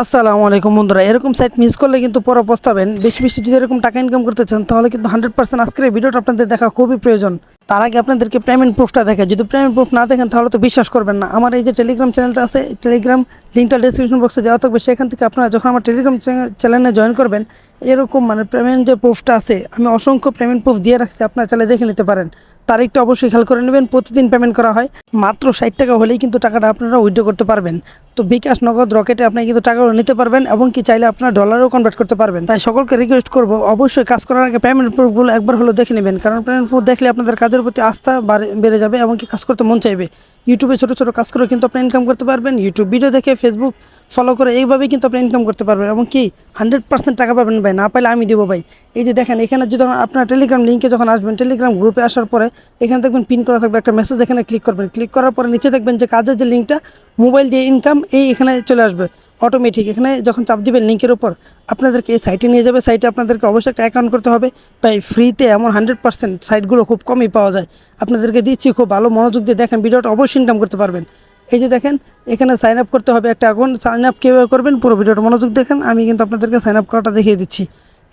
আসসালামু আলাইকুম বন্ধুরা, এরকম সাইট মিস করলে কিন্তু পরে পস্তাবেন। বেশি বেশি যদি এরকম টাকা ইনকাম করতে চান, তাহলে কিন্তু হান্ড্রেড পার্সেন্ট আজকের ভিডিওটা আপনাদের দেখা খুবই প্রয়োজন। তার আগে আপনাদেরকে পেমেন্ট প্রুফটা দেখে যদি পেমেন্ট প্রুফ না দেখেন, তাহলে তো বিশ্বাস করবেন না। আমার এই যে টেলিগ্রাম চ্যানেলটা আছে টেলিগ্রাম লিঙ্কটা ডিসক্রিপশন বক্সে দেওয়া থাকবে। সেখান থেকে আপনারা যখন আমার টেলিগ্রাম চ্যানেলে জয়েন করবেন, এরকম মানে পেমেন্ট যে প্রুফটা আছে, আমি অসংখ্য পেমেন্ট প্রুফ দিয়ে রাখছি, আপনারা চাইলে দেখে নিতে পারেন। তারিখটা অবশ্যই খেয়াল করে নেবেন, প্রতিদিন পেমেন্ট করা হয়। মাত্র ষাট টাকা হলেই কিন্তু টাকাটা আপনারা উইথড্র করতে পারবেন। তো বিকাশ নগদ রকেটে আপনি কিন্তু টাকাগুলো নিতে পারবেন, এবং কি চাইলে আপনার ডলারও কনভার্ট করতে পারবেন। তাই সকলকে রিকোয়েস্ট করব, অবশ্যই কাজ করার আগে পেমেন্ট প্রুফগুলো একবার হলো দেখে নেবেন। কারণ পেমেন্ট প্রুফ দেখলে আপনাদের কাজের প্রতি আস্থা বাড়ে- যাবে এবং কি কাজ করতে মন চাইবে। ইউটিউবে ছোটো ছোটো কাজ করে কিন্তু আপনি ইনকাম করতে পারবেন। ইউটিউব ভিডিও দেখে ফেসবুক ফলো করে এইভাবেই কিন্তু আপনি ইনকাম করতে পারবেন। এবং কি হান্ড্রেড পার্সেন্ট টাকা পাবেন ভাই, না পাইলে আমি দেবো ভাই। এই যে দেখেন, এখানে যদি আপনার টেলিগ্রাম লিঙ্কে যখন আসবেন টেলিগ্রাম গ্রুপে আসার পরে এখানে দেখবেন পিন করা থাকবে, একটা মেসেজ এখানে ক্লিক করবেন। ক্লিক করার পরে নিচে দেখবেন যে কাজের যে লিঙ্কটা মোবাইল দিয়ে ইনকাম এই এখানে চলে আসবে। অটোমেটিক এখানে যখন চাপ দিবেন লিঙ্কের উপর, আপনাদেরকে এই সাইটে নিয়ে যাবে। সাইটে আপনাদেরকে অবশ্যই একটা অ্যাকাউন্ট করতে হবে। তাই ফ্রিতে এমন হান্ড্রেড পার্সেন্ট সাইটগুলো খুব কমই পাওয়া যায়। আপনাদেরকে দিচ্ছি খুব ভালো মনোযোগ দিয়ে দেখেন, ভিডিওটা অবশ্যই ইনকাম করতে পারবেন। এই যে দেখেন, এখানে সাইন আপ করতে হবে একটা অ্যাকাউন্ট সাইন আপ কীভাবে করবেন, পুরো ভিডিওটা মনোযোগ দেখেন। আমি কিন্তু আপনাদেরকে সাইন আপ করাটা দেখিয়ে দিচ্ছি।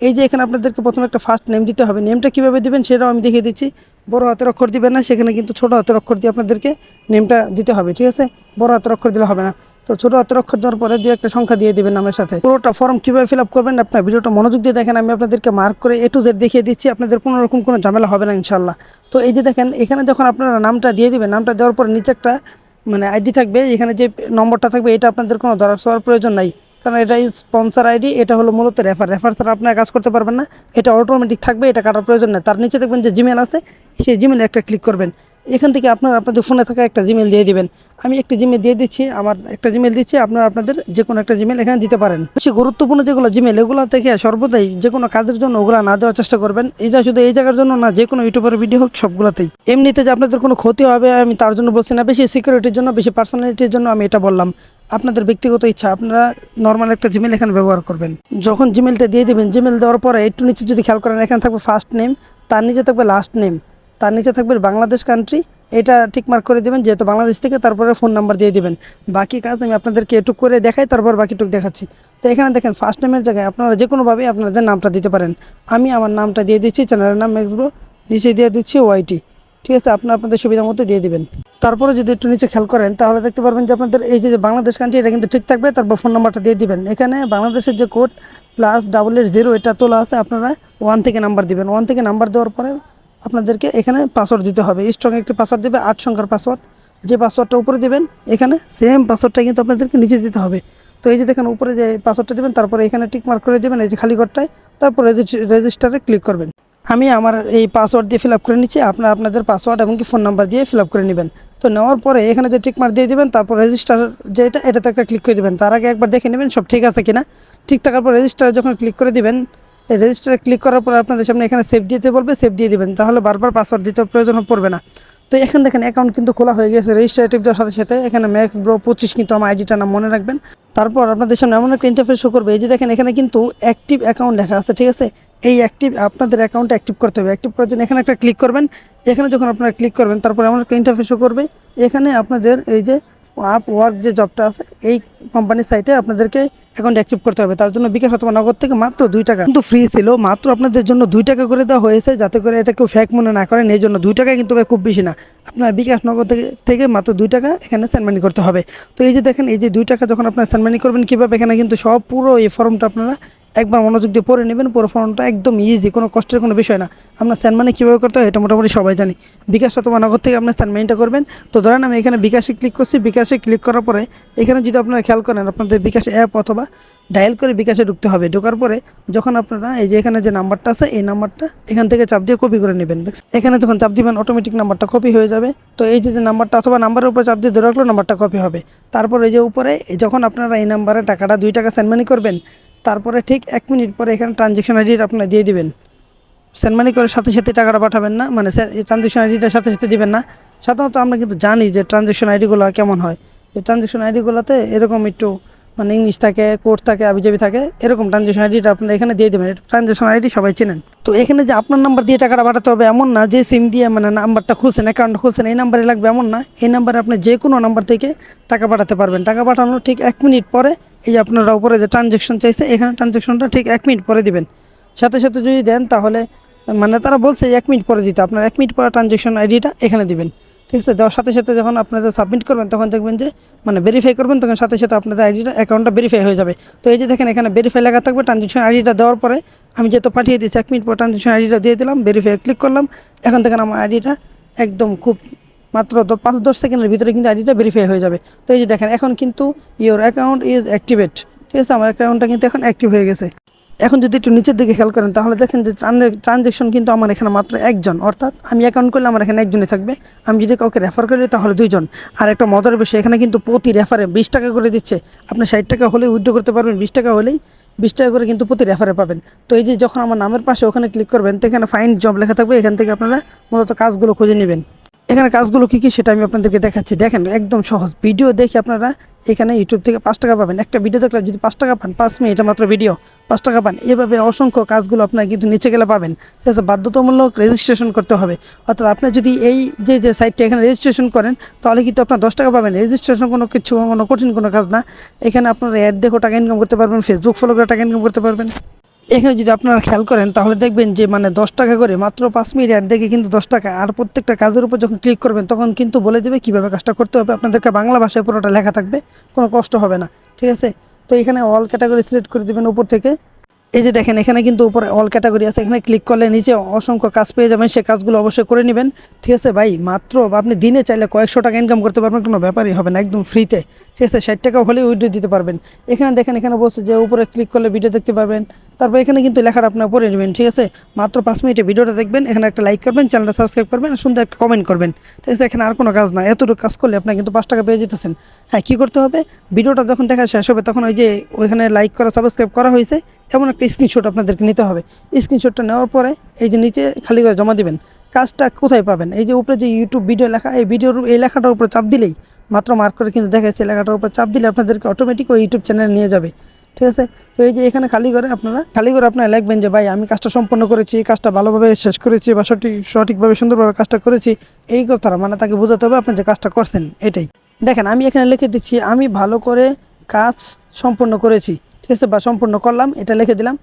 এই যে এখানে আপনাদেরকে প্রথমে একটা ফার্স্ট নেম দিতে হবে। নেমটা কীভাবে দিবেন সেটাও আমি দেখিয়ে দিচ্ছি। বড় হাতের অক্ষর দিবেন না, সেখানে কিন্তু ছোট হাতের অক্ষর দিয়ে আপনাদেরকে নেমটা দিতে হবে, ঠিক আছে? বড় হাতের অক্ষর দিলে হবে না। তো ছোট হাতের অক্ষর দেওয়ার পরে দু একটা সংখ্যা দিয়ে দিবেন নামের সাথে। পুরোটা ফর্ম কীভাবে ফিল আপ করবেন আপনার ভিডিওটা মনোযোগ দিয়ে দেখেন, আমি আপনাদেরকে মার্ক করে এ টু জেড দেখিয়ে দিচ্ছি, আপনাদের কোনো রকম কোনো ঝামেলা হবে না ইনশাল্লাহ তো এই যে দেখেন, এখানে যখন আপনারা নামটা দিয়ে দিবেন, নামটা দেওয়ার পর নিচে একটা মানে আইডি থাকবে, এখানে যে নম্বরটা থাকবে, এটা আপনাদের কোনো দরকার হওয়ার প্রয়োজন নাই। কারণ এটা স্পন্সর আইডি এটা হলো মূলত রেফার রেফার ছাড়া আপনারা কাজ করতে পারবেন না। এটা অটোমেটিক থাকবে, এটা কাটার প্রয়োজন নেই। তার নিচে দেখবেন যে জিমেল আছে, সেই জিমেলে একটা ক্লিক করবেন। এখান থেকে আপনারা আপনাদের ফোনে থাকা একটা জিমেল দিয়ে দিবেন। আমি একটা জিমেল দিয়ে দিচ্ছি, আমার একটা জিমেল দিচ্ছি, আপনারা আপনাদের যে কোনো একটা জিমেল এখানে দিতে পারেন। বেশি গুরুত্বপূর্ণ যেগুলো জিমেল এগুলো থেকে সর্বদাই যে কোনো কাজের জন্য ওগুলো না দেওয়ার চেষ্টা করবেন। এটা শুধু এই জায়গার জন্য না যে কোনো ইউটিউবের ভিডিও হোক, সবগুলোতেই। এমনিতে যে আপনাদের কোনো ক্ষতি হবে, আমি তার জন্য বলছি না, বেশি সিকিউরিটির জন্য, বেশি পার্সোনালিটির জন্য আমি এটা বললাম। আপনাদের ব্যক্তিগত ইচ্ছা, আপনারা নর্মাল একটা জিমেল এখানে ব্যবহার করবেন। যখন জিমেলটা দিয়ে দিবেন জিমেল দেওয়ার পরে একটু নিচে যদি খেয়াল করেন, এখানে থাকবে ফার্স্ট নেম তার নিচে থাকবে লাস্ট নেম তার নিচে থাকবে বাংলাদেশ কান্ট্রি এটা ঠিক মার্ক করে দেবেন, যেহেতু বাংলাদেশ থেকে, তারপরে ফোন নাম্বার দিয়ে দিবেন। বাকি কাজ আমি আপনাদেরকে এটুক করে দেখাই, তারপর বাকিটুক দেখাচ্ছি। তো এখানে দেখেন ফার্স্ট নেমের জায়গায় আপনারা যে কোনোভাবেই আপনাদের নামটা দিতে পারেন। আমি আমার নামটা দিয়ে দিচ্ছি চ্যানেলের নাম ম্যাক্সব্রো নিচে দিয়ে দিচ্ছি ওয়াইটি ঠিক আছে, আপনারা আপনাদের সুবিধা মতো দিয়ে দিবেন। তারপরে যদি একটু নিচে খেয়াল করেন, তাহলে দেখতে পারবেন যে আপনাদের এই যে বাংলাদেশ কান্ট্রি এটা কিন্তু ঠিক থাকবে। তারপর ফোন নাম্বারটা দিয়ে দিবেন। এখানে বাংলাদেশের যে code plus double eight zero এটা তোলা আছে, আপনারা ওয়ান থেকে নাম্বার দিবেন। ওয়ান থেকে নাম্বার দেওয়ার পরে আপনাদেরকে এখানে পাসওয়ার্ড দিতে হবে। স্ট্রং একটি পাসওয়ার্ড দেবে, আট সংখ্যার পাসওয়ার্ড যে পাসওয়ার্ডটা উপরে দেবেন, এখানে সেম পাসওয়ার্ডটা কিন্তু আপনাদেরকে নিচে দিতে হবে। তো এই যে দেখেন, উপরে যে পাসওয়ার্ডটা দেবেন, তারপরে এখানে টিক মার্ক করে দেবেন, এই যে খালি ঘরটায়, তারপর রেজিস্টারে ক্লিক করবেন। আমি আমার এই পাসওয়ার্ড দিয়ে ফিল করে নিচ্ছি, আপনারা আপনাদের পাসওয়ার্ড এবং কি ফোন নাম্বার দিয়ে ফিল করে নেবেন। তো নেওয়ার পরে এখানে যে টিক মার্ক দিয়ে দিবেন, তারপর রেজিস্টার যেটা, এটাতে একটা ক্লিক করে দেবেন। তার আগে একবার দেখে নেবেন সব ঠিক আছে কিনা। ঠিক থাকার পর রেজিস্টারে যখন ক্লিক করে দিবেন রেজিস্টারে ক্লিক করার পর আপনাদের সামনে এখানে সেভ দিতে বলবে সেভ দিয়ে দেবেন। তাহলে বারবার পাসওয়ার্ড দিতে প্রয়োজন পড়বে না। তো এখানে দেখেন অ্যাকাউন্ট কিন্তু খোলা হয়ে গেছে। রেজিস্ট্রেটিভ দেওয়ার সাথে সাথে এখানে ম্যাক্স ব্রো পঁচিশ কিন্তু আমার আইডিটা নাম মনে রাখবেন। তারপর আপনাদের সামনে এমন একটা ইন্টারফেস শো করবে। এই যে দেখেন, এখানে কিন্তু অ্যাক্টিভ অ্যাকাউন্ট লেখা আছে, ঠিক আছে? এই অ্যাক্টিভ আপনাদের অ্যাকাউন্ট অ্যাক্টিভ করতে হবে। অ্যাক্টিভ করার জন্য এখানে একটা ক্লিক করবেন। এখানে যখন আপনারা ক্লিক করবেন, তারপর এমন একটা ইন্টারফেস শো করবে। এখানে আপনাদের এই যে আপ ওয়ার্ক যে জবটা আছে, এই কোম্পানির সাইটে আপনাদেরকে অ্যাকাউন্ট অ্যাক্টিভ করতে হবে। তার জন্য বিকাশ অথবা নগদ থেকে মাত্র দুই টাকা। কিন্তু ফ্রি ছিল, মাত্র আপনাদের জন্য দুই টাকা করে দেওয়া হয়েছে, যাতে করে এটা কেউ ফ্যাক মনে না করেন এই জন্য দুই টাকা কিন্তু খুব বেশি না। আপনার বিকাশ নগদ থেকে মাত্র দুই টাকা এখানে সেন্ডমানি করতে হবে। তো এই যে দেখেন, এই যে দুই টাকা যখন আপনার সেন্ডমানি করবেন, কীভাবে এখানে কিন্তু সব পুরো এই ফর্মটা আপনারা একবার মনোযোগ দিয়ে পড়ে নেবেন পুরো ফর্মটা একদম ইজি কোনো কষ্টের কোনো বিষয় না। আমরা স্যানমানি কীভাবে করতে হয়, এটা মোটামুটি সবাই জানি। বিকাশ অথবা নগদ থেকে আপনার স্যান স্যানমানিটা করবেন। তো ধরেন আমি এখানে বিকাশে ক্লিক করছি, বিকাশে ক্লিক করার পরে এখানে যদি আপনারা খেয়াল করেন, আপনাদের বিকাশ অ্যাপ অথবা ডায়াল করে বিকাশে ঢুকতে হবে। ঢোকার পরে যখন আপনারা এই যে এখানে যে নাম্বারটা আছে, এই নাম্বারটা এখান থেকে চাপ দিয়ে কপি করে নেবেন? এখানে যখন চাপ দিবেন অটোমেটিক নাম্বারটা কপি হয়ে যাবে। তো এই যে নাম্বারটা অথবা নাম্বারের উপর চাপ দিয়ে ধরে রাখল নাম্বারটা কপি হবে। তারপর এই যে উপরে, যখন আপনারা এই নাম্বারে টাকাটা, দুই টাকা সেন্ডমানি করবেন তারপরে ঠিক এক মিনিট পরে এখানে ট্রানজেকশন আইডিটা আপনার দিয়ে দিবেন। সেন্ডমানি করে সাথে সাথে টাকাটা পাঠাবেন না মানে ট্রানজেকশন আইডিটার সাথে সাথে দিবেন না। সাধারণত আমরা কিন্তু জানি যে ট্রানজেকশন আইডিগুলো কেমন হয়। এই ট্রানজ্যাকশন আইডিগুলোতে এরকম একটু মানে ইংলিশ থাকে কোর্ট থাকে, আবিজাবি থাকে, এরকম ট্রানজেকশন আইডিটা আপনারা এখানে দিয়ে দেবেন। ট্রানজেকশন আইডি সবাই চেনেন। তো এখানে যে আপনার নাম্বার দিয়ে টাকাটা পাঠাতে হবে এমন না যে সিম দিয়ে মানে নাম্বারটা খুলছেন অ্যাকাউন্ট খুলছেন, এই নাম্বারে লাগবে এমন না। এই নাম্বারে আপনি যে কোনো নাম্বার থেকে টাকা পাঠাতে পারবেন। টাকা পাঠানোর ঠিক এক মিনিট পরে এই যে আপনারা উপরে যে ট্রানজেকশন চাইছে, এখানে ট্রানজেকশনটা ঠিক এক মিনিট পরে দিবেন। সাথে সাথে যদি দেন তাহলে মানে তারা বলছে এক মিনিট পরে দিতে। আপনার এক মিনিট পরে ট্রানজেকশন আইডিটা এখানে দিবেন। ঠিক আছে? দেওয়ার সাথে সাথে যখন আপনাদের সাবমিট করবেন, তখন দেখবেন যে মানে ভেরিফাই করবেন, তখন সাথে সাথে আপনাদের আইডিটা অ্যাকাউন্টটা ভেরিফাই হয়ে যাবে। তো এই যে দেখেন, এখানে ভেরিফাই লেখা থাকবে ট্রানজেকশন আইডিটা দেওয়ার পরে আমি যেহেতু পাঠিয়ে দিয়েছি, এক মিনিট পর ট্রানজেকশন আইডিটা দিয়ে দিলাম ভেরিফাই ক্লিক করলাম। এখন দেখেন আমার আইডিটা একদম খুব মাত্র পাঁচ দশ সেকেন্ডের ভিতরে কিন্তু আইডিটা ভেরিফাই হয়ে যাবে। তো এই যে দেখেন, এখন কিন্তু ইওর অ্যাকাউন্ট ইজ অ্যাক্টিভেট ঠিক আছে? আমার অ্যাকাউন্টটা কিন্তু এখন অ্যাক্টিভ হয়ে গেছে। এখন যদি একটু নিচের দিকে খেয়াল করেন, তাহলে দেখেন যে ট্রানজেকশন কিন্তু আমার এখানে মাত্র একজন। অর্থাৎ আমি অ্যাকাউন্ট করলে আমার এখানে একজনই থাকবে। আমি যদি কাউকে রেফার করি তাহলে দুইজন। আর একটা মজার বিষয়, এখানে কিন্তু প্রতি রেফারে বিশ টাকা করে দিচ্ছে। আপনি ষাট টাকা হলে উইথড্র করতে পারবেন, বিশ টাকা হলেই বিশ টাকা করে কিন্তু প্রতি রেফারে পাবেন। তো এই যে যখন আমার নামের পাশে ওখানে ক্লিক করবেন, তো এখানে ফাইন জব লেখা থাকবে, এখান থেকে আপনারা মূলত কাজগুলো খুঁজে নেবেন। এখানে কাজগুলো কী কী সেটা আমি আপনাদেরকে দেখাচ্ছি। দেখেন, একদম সহজ। ভিডিও দেখে আপনারা এখানে ইউটিউব থেকে পাঁচ টাকা পাবেন। একটা ভিডিও দেখলে যদি পাঁচ টাকা পান, পাঁচ মিনিট এটা মাত্র ভিডিও পাঁচ টাকা পান, এভাবে অসংখ্য কাজগুলো আপনার কিন্তু নিচে গেলে পাবেন। ঠিক আছে, বাধ্যতামূলক রেজিস্ট্রেশন করতে হবে। অর্থাৎ আপনি যদি এই যে যে সাইটটা এখানে রেজিস্ট্রেশন করেন, তাহলে কিন্তু আপনার দশ টাকা পাবেন। রেজিস্ট্রেশন কোনো কিছু, কোনো কঠিন কোনো কাজ না। এখানে আপনারা অ্যাড দেখো টাকা ইনকাম করতে পারবেন ফেসবুক ফলো করে টাকা ইনকাম করতে পারবেন। এখানে যদি আপনারা খেয়াল করেন, তাহলে দেখবেন যে মানে দশ টাকা করে মাত্র পাঁচ মিনিট অ্যাড দেখে কিন্তু দশ টাকা। আর প্রত্যেকটা কাজের উপর যখন ক্লিক করবেন, তখন কিন্তু বলে দেবে কীভাবে কাজটা করতে হবে। আপনাদেরকে বাংলা ভাষায় পুরোটা লেখা থাকবে, কোনো কষ্ট হবে না, ঠিক আছে? তো এখানে অল ক্যাটাগরি সিলেক্ট করে দেবেন উপর থেকে। এই যে দেখেন, এখানে কিন্তু উপরে অল ক্যাটাগরি আছে। এখানে ক্লিক করলে নিচে অসংখ্য কাজ পেয়ে যাবেন। সে কাজগুলো অবশ্যই করে নেবেন, ঠিক আছে? ভাই, মাত্র আপনি দিনে চাইলে কয়েকশো টাকা ইনকাম করতে পারবেন, কোনো ব্যাপারই হবে না, একদম ফ্রিতে ঠিক আছে? ষাট টাকা হলে উইড্রো দিতে পারবেন। এখানে দেখেন, এখানে বলছে যে উপরে ক্লিক করলে ভিডিও দেখতে পারবেন। তারপর এখানে কিন্তু লেখাটা আপনার পড়ে নেবেন, ঠিক আছে? মাত্র পাঁচ মিনিটে ভিডিওটা দেখবেন, এখানে একটা লাইক করবেন চ্যানেলটা সাবস্ক্রাইব করবেন সুন্দর একটা কমেন্ট করবেন। ঠিক আছে, এখানে আর কোনো কাজ না, এতটুকু কাজ করলে আপনার কিন্তু পাঁচ টাকা পেয়ে যেতেছেন। হ্যাঁ কী করতে হবে? ভিডিওটা যখন দেখা শেষ হবে, তখন ওই যে ওইখানে লাইক করা সাবস্ক্রাইব করা হয়েছে, এমন একটা স্ক্রিনশট আপনাদেরকে নিতে হবে। স্ক্রিনশটটা নেওয়ার পরে এই যে নিচে খালি করে জমা দিবেন। কাজটা কোথায় পাবেন? এই যে উপরে যে ইউটিউব ভিডিও লেখা, এই ভিডিওর এই লেখাটার উপরে চাপ দিলেই মাত্র মার্ক করে কিন্তু দেখাচ্ছে লেখাটার উপর চাপ দিলে আপনাদেরকে অটোমেটিক ওই ইউটিউব চ্যানেলে নিয়ে যাবে। ঠিক আছে? তো এই যে এখানে খালি করে আপনারা, খালি করে আপনারা লিখবেন যে, ভাই, আমি কাজটা সম্পন্ন করেছি কাজটা ভালোভাবে শেষ করেছি বা সঠিক, সঠিকভাবে, সুন্দরভাবে কাজটা করেছি। এই কথাটা মানে তাকে বোঝাতে হবে আপনি যে কাজটা করছেন, এটাই। দেখেন, আমি এখানে লিখে দিচ্ছি, আমি ভালো করে কাজ সম্পন্ন করেছি। ঠিক আছে? বা সম্পূর্ণ করলাম, এটা লিখে দিলাম।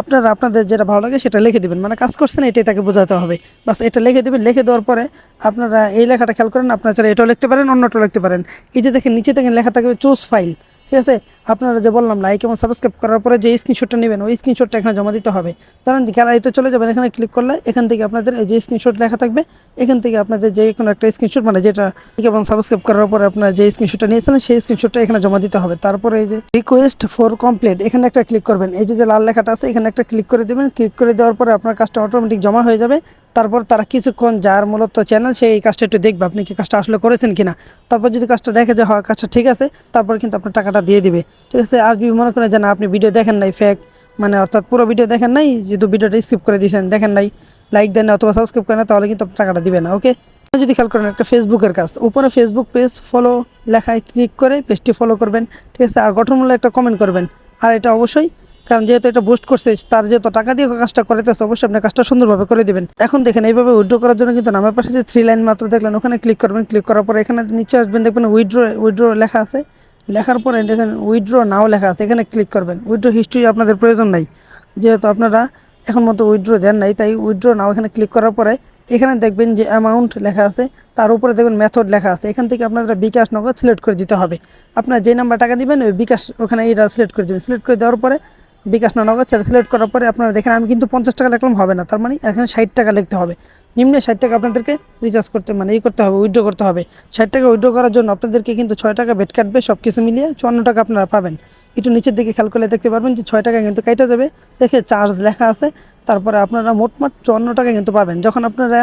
আপনারা, আপনাদের যেটা ভালো লাগে সেটা লিখে দিবেন। মানে কাজ করছেন, এটাই তাকে বোঝাতে হবে। বাস, এটা লিখে দেবেন। লিখে দেওয়ার পরে আপনারা এই লেখাটা খেয়াল করেন, আপনারা চাইলে এটাও লিখতে পারেন, অন্যটাও লিখতে পারেন। এই যে দেখেন, নিচে দেখেন লেখা থাকবে চুজ ফাইল ঠিক আছে? আপনারা যে বললাম লাইক এবং সাবস্ক্রাইব করার পরে যে স্ক্রিনশটটা নেবেন, ওই স্ক্রিনশটটা এখানে জমা দিতে হবে। ধরেন গ্যালারিতে চলে যাবেন, এখানে ক্লিক করলে এখান থেকে আপনাদের এই যে স্ক্রিনশট লেখা থাকবে, এখান থেকে আপনাদের যে কোনো একটা স্ক্রিনশট মানে যেটা এবং সাবস্ক্রাইব করার পরে আপনার যে স্ক্রিনশটটা নিয়েছিলেন, সেই স্ক্রিনশটটা এখানে জমা দিতে হবে। তারপরে এই যে রিকোয়েস্ট ফর কমপ্লিট এখানে একটা ক্লিক করবেন। এই যে লাল লেখাটা আছে, এখানে একটা ক্লিক করে দেবেন। ক্লিক করে দেওয়ার পরে আপনার কাজটা অটোমেটিক জমা হয়ে যাবে। তারপর তারা কিছুক্ষণ যার মূলত চ্যানেল সেই এই কাজটা একটু দেখবে আপনি কি কাজটা আসলে করেছেন কিনা। তারপর যদি কাজটা দেখে যে, হয়, কাজটা ঠিক আছে, তারপর কিন্তু আপনার টাকাটা দিয়ে দিবে। ঠিক আছে? আর যদি মনে করেন যে, না, আপনি ভিডিও দেখেন নাই ফেক মানে অর্থাৎ পুরো ভিডিও দেখেন নাই, যদি ভিডিওটা স্কিপ করে দিয়েছেন, দেখেন নাই লাইক দেন না অথবা সাবস্ক্রাইব করেন না, তাহলে কিন্তু আপনার টাকাটা দিবে না ওকে যদি খেয়াল করেন, একটা ফেসবুকের কাজ, উপরে ফেসবুক পেজ ফলো লেখায় ক্লিক করে পেজটি ফলো করবেন, ঠিক আছে? আর গঠনমূলক একটা কমেন্ট করবেন, আর এটা অবশ্যই কারণ যেহেতু এটা বুস্ট করছে, তার যেহেতু টাকা দিয়ে কাজটা করাইতেছে, অবশ্যই আপনি কাজটা সুন্দরভাবে করে দিবেন। এখন দেখেন, এইভাবে উইড্রো করার জন্য কিন্তু নামের পাশে যে থ্রি লাইন মাত্র দেখলেন, ওখানে ক্লিক করবেন ক্লিক করার পরে এখানে নিচে আসবেন, দেখবেন উইড্রো উইড্রো লেখা আছে। লেখার পরে দেখেন উইড্রো নাও লেখা আছে, এখানে ক্লিক করবেন। উইড্রো হিস্ট্রি আপনাদের প্রয়োজন নাই। যেহেতু আপনারা এখন মতো উইড্রো দেন নাই, তাই উইড্রো নাও এখানে ক্লিক করার পরে এখানে দেখবেন যে অ্যামাউন্ট লেখা আছে, তার উপরে দেখবেন মেথড লেখা আছে। এখান থেকে আপনাদের বিকাশ নগদ সিলেক্ট করে দিতে হবে। আপনার যে নাম্বার টাকা দিবেন ওই বিকাশ ওখানে এটা সিলেক্ট করে দেবেন। সিলেক্ট করে দেওয়ার পরে বিকাশ নগদ সেটা সিলেক্ট করার পরে আপনারা দেখেন, আমি কিন্তু পঞ্চাশ টাকা লিখলাম, হবে না। তার মানে এখানে ষাট টাকা লিখতে হবে। নিম্নে ষাট টাকা আপনাদেরকে রিচার্জ করতে মানে এই করতে হবে উইড্রো করতে হবে। ষাট টাকা উইড্রো করার জন্য আপনাদেরকে কিন্তু ছয় টাকা বেড কাটবে সব কিছু মিলিয়ে চুয়ান্ন টাকা আপনারা পাবেন। একটু নিচের দিকে খেয়াল করলে দেখতে পারবেন যে ছয় টাকা কিন্তু কেটে যাবে। দেখে চার্জ লেখা আছে। তারপরে আপনারা মোটমাট চুয়ান্ন টাকা কিন্তু পাবেন। যখন আপনারা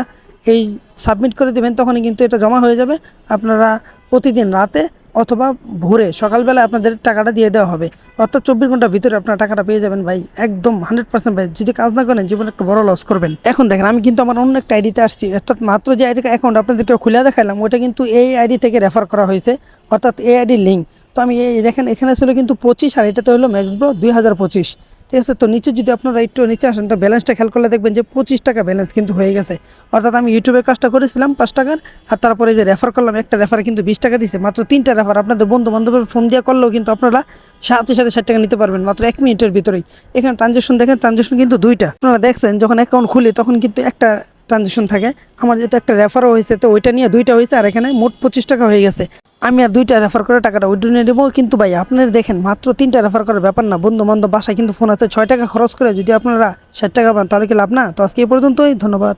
এই সাবমিট করে দেবেন, তখনই কিন্তু এটা জমা হয়ে যাবে। আপনারা প্রতিদিন রাতে অথবা ভোরে সকালবেলা আপনাদের টাকাটা দিয়ে দেওয়া হবে। অর্থাৎ চব্বিশ ঘণ্টার ভিতরে আপনার টাকাটা পেয়ে যাবেন ভাই। একদম হান্ড্রেড পার্সেন্ট ভাই। যদি কাজ না করেন, জীবনে একটা বড় লস করবেন। এখন দেখেন, আমি কিন্তু আমার অন্য একটা আইডিতে আসছি। অর্থাৎ মাত্র যে আইডি অ্যাকাউন্ট আপনাদেরকে খুলে দেখালাম ওটা কিন্তু এই আইডি থেকে রেফার করা হয়েছে। অর্থাৎ এই আইডির লিঙ্ক তো আমি এই দেখেন, এখানে ছিল কিন্তু পঁচিশ আর এটা তো হলো ম্যাক্সব্রো দুই হাজার পঁচিশ। ঠিক আছে? তো নিচে যদি আপনারা একটু নিচে আসেন, তো ব্যালেন্সটা খেয়াল করলে দেখবেন যে পঁচিশ টাকা ব্যালেন্স কিন্তু হয়ে গেছে। অর্থাৎ আমি ইউটিউবের কাজটা করেছিলাম পাঁচ টাকার, আর তারপরে যে রেফার করলাম, একটা রেফারে কিন্তু বিশ টাকা দিছে। মাত্র তিনটা রেফার আপনাদের বন্ধু বান্ধবের ফোন দিয়ে করলেও কিন্তু আপনারা সাথে সাথে ষাট টাকা নিতে পারবেন, মাত্র এক মিনিটের ভিতরেই। এখানে ট্রানজেকশন দেখেন ট্রানজেকশন কিন্তু দুইটা। আপনারা দেখছেন, যখন অ্যাকাউন্ট খুলি তখন কিন্তু একটা ট্রানজেকশন থাকে। আমার যেটা একটা রেফারও হয়েছে, তো ওইটা নিয়ে দুইটা হয়েছে, আর এখানে মোট পঁচিশ টাকা হয়ে গেছে। আমি আর দুইটা রেফার করে টাকাটা উইড্রো নিয়ে নেব। কিন্তু ভাই, আপনারা দেখেন, মাত্র তিনটা রেফার করার ব্যাপার না। বন্ধু বান্ধব বাসায় কিন্তু ফোন আছে। ছয় টাকা খরচ করে যদি আপনারা ষাট টাকা পান, তাহলে কি লাভ না? তো আজকে এই পর্যন্তই। ধন্যবাদ।